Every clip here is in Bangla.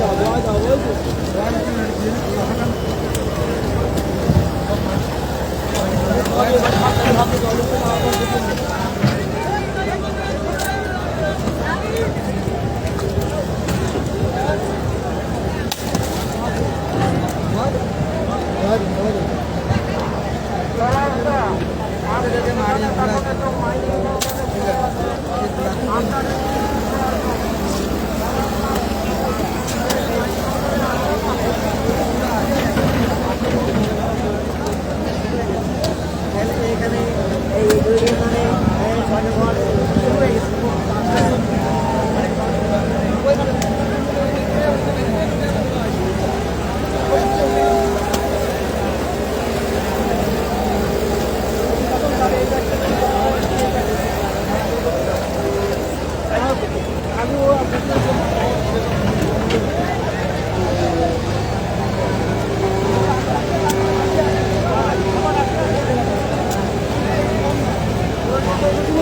小关。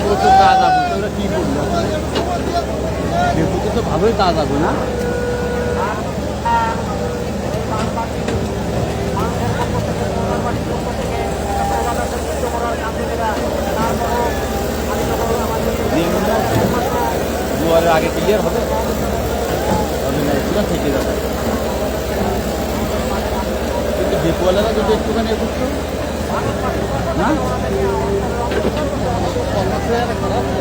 প্রচুর তাজা বুঝতে ওরা কি করল বেগুতে তো ভালোই তাজা গো না জোয়ারের আগে ক্লিয়ার হবে থেকে যাবে কিন্তু বেকুয়ালারা যদি একটুখানি না? 我们最爱的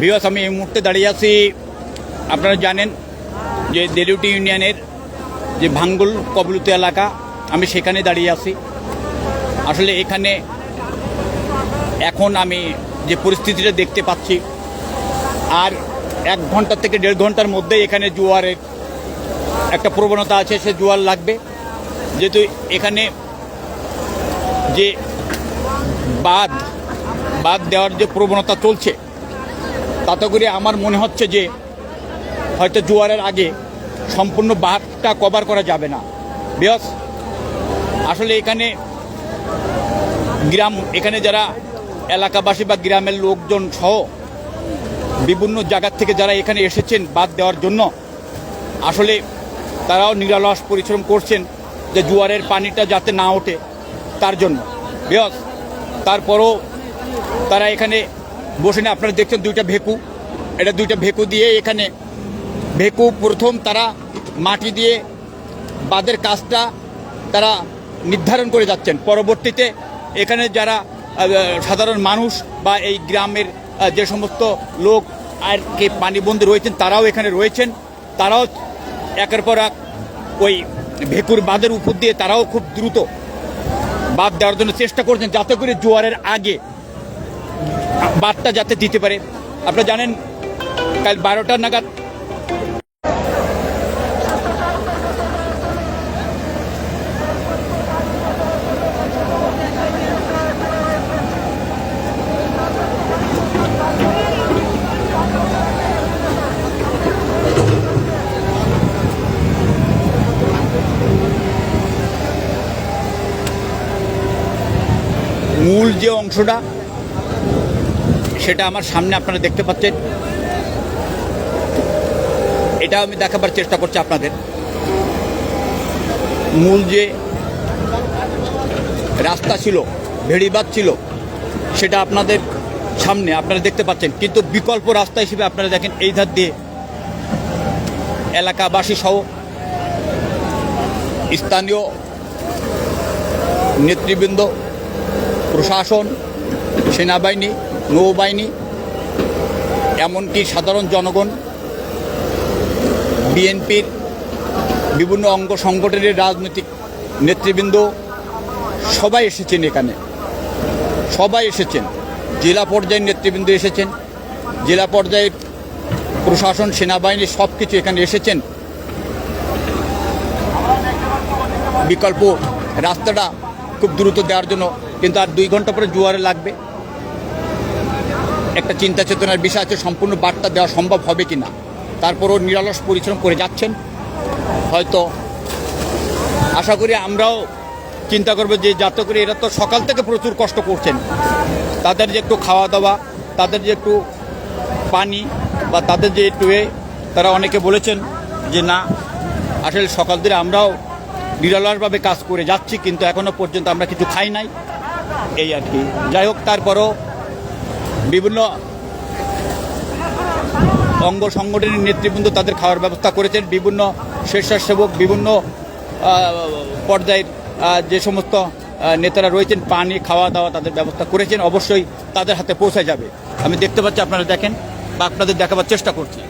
বিকজ আমি এই মুহূর্তে দাঁড়িয়ে আছি। আপনারা জানেন যে দেলিউটি ইউনিয়নের যে ভাঙ্গুল কবলুতি এলাকা, আমি সেখানে দাঁড়িয়ে আছি। আসলে এখানে এখন আমি যে পরিস্থিতিটা দেখতে পাচ্ছি, আর এক ঘণ্টা থেকে দেড় ঘণ্টার মধ্যেই এখানে জোয়ারের একটা প্রবণতা আছে, সে জোয়ার লাগবে। যেহেতু এখানে যে বাঁধ বাঁধ দেওয়ার যে প্রবণতা চলছে তাতে করে আমার মনে হচ্ছে যে হয়তো জোয়ারের আগে সম্পূর্ণ বাঁধটা কভার করা যাবে না। বিকজ আসলে এখানে গ্রাম, এখানে যারা এলাকাবাসী বা গ্রামের লোকজন সহ বিভিন্ন জায়গার থেকে যারা এখানে এসেছেন বাদ দেওয়ার জন্য, আসলে তারাও নিরালস পরিশ্রম করছেন যে জোয়ারের পানিটা যাতে না ওঠে তার জন্য। বিকজ তারপরও তারা এখানে বসে না, আপনারা দেখছেন দুইটা ভেকু। এটা দুইটা ভেকু দিয়ে এখানে, ভেকু প্রথম তারা মাটি দিয়ে বাঁধের কাজটা তারা নির্ধারণ করে যাচ্ছেন। পরবর্তীতে এখানে যারা সাধারণ মানুষ বা এই গ্রামের যে সমস্ত লোক আর কে পানিবন্দী রয়েছেন, তারাও এখানে রয়েছেন। তারাও একের পর এক ওই ভেকুর বাঁধের উপর দিয়ে তারাও খুব দ্রুত বাদ দেওয়ার জন্য চেষ্টা করছেন, যাতে করে জোয়ারের আগে বার্তা যাতে দিতে পারে। আপনারা জানেন কাল বারোটা নাগাদ মূল যে অংশটা সেটা আমার সামনে আপনারা দেখতে পাচ্ছেন। এটা আমি দেখাবার চেষ্টা করছি আপনাদের। মূল যে রাস্তা ছিল ভেড়িবাদ ছিল, সেটা আপনাদের সামনে আপনারা দেখতে পাচ্ছেন। কিন্তু বিকল্প রাস্তা হিসেবে আপনারা দেখেন, এই ধার দিয়ে এলাকাবাসী সহ স্থানীয় নেতৃবৃন্দ, প্রশাসন, সেনাবাহিনী নৌবাহিনী, এমনকি সাধারণ জনগণ, বিএনপির বিভিন্ন অঙ্গ সংগঠনের রাজনৈতিক নেতৃবৃন্দ, সবাই এসেছেন এখানে। সবাই এসেছেন। জেলা পর্যায়ের নেতৃবৃন্দ এসেছেন। জেলা পর্যায়ের প্রশাসন, সেনাবাহিনী সব কিছু এখানে এসেছেন। বিকল্প রাস্তাটা খুব দ্রুত দেওয়ার জন্য, কিন্তু আর দুই ঘণ্টা পরে জোয়ারে লাগবে। একটা চিন্তা চেতনার বিষয় আছে, সম্পূর্ণ বার্তা দেওয়া সম্ভব হবে কি না তারপরও নিরলস পরিশ্রম করে যাচ্ছেন। হয়তো আশা করি আমরাও চিন্তা করব যে যাতে করে এরা তো সকাল থেকে প্রচুর কষ্ট করছেন। তাদের যে একটু খাওয়া দাওয়া তাদের যে একটু পানি বা তাদের যে একটু এ, তারা অনেকে বলেছেন যে না, আসলে সকাল থেকে আমরাও নিরলসভাবে কাজ করে যাচ্ছি, কিন্তু এখনও পর্যন্ত আমরা কিছু খাই নাই। এই আর কি। যাই হোক, তারপরও বিভিন্ন অঙ্গ সংগঠনের নেতৃবৃন্দ তাদের খাওয়ার ব্যবস্থা করেছেন। বিভিন্ন স্বেচ্ছাসেবক, বিভিন্ন পর্যায়ের যে সমস্ত নেতারা রয়েছেন, পানি, খাওয়া দাওয়া তাদের ব্যবস্থা করেছেন। অবশ্যই তাদের হাতে পৌঁছে যাবে। আমি দেখতে পাচ্ছি, আপনারা দেখেন বা আপনাদের দেখাবার চেষ্টা করছি।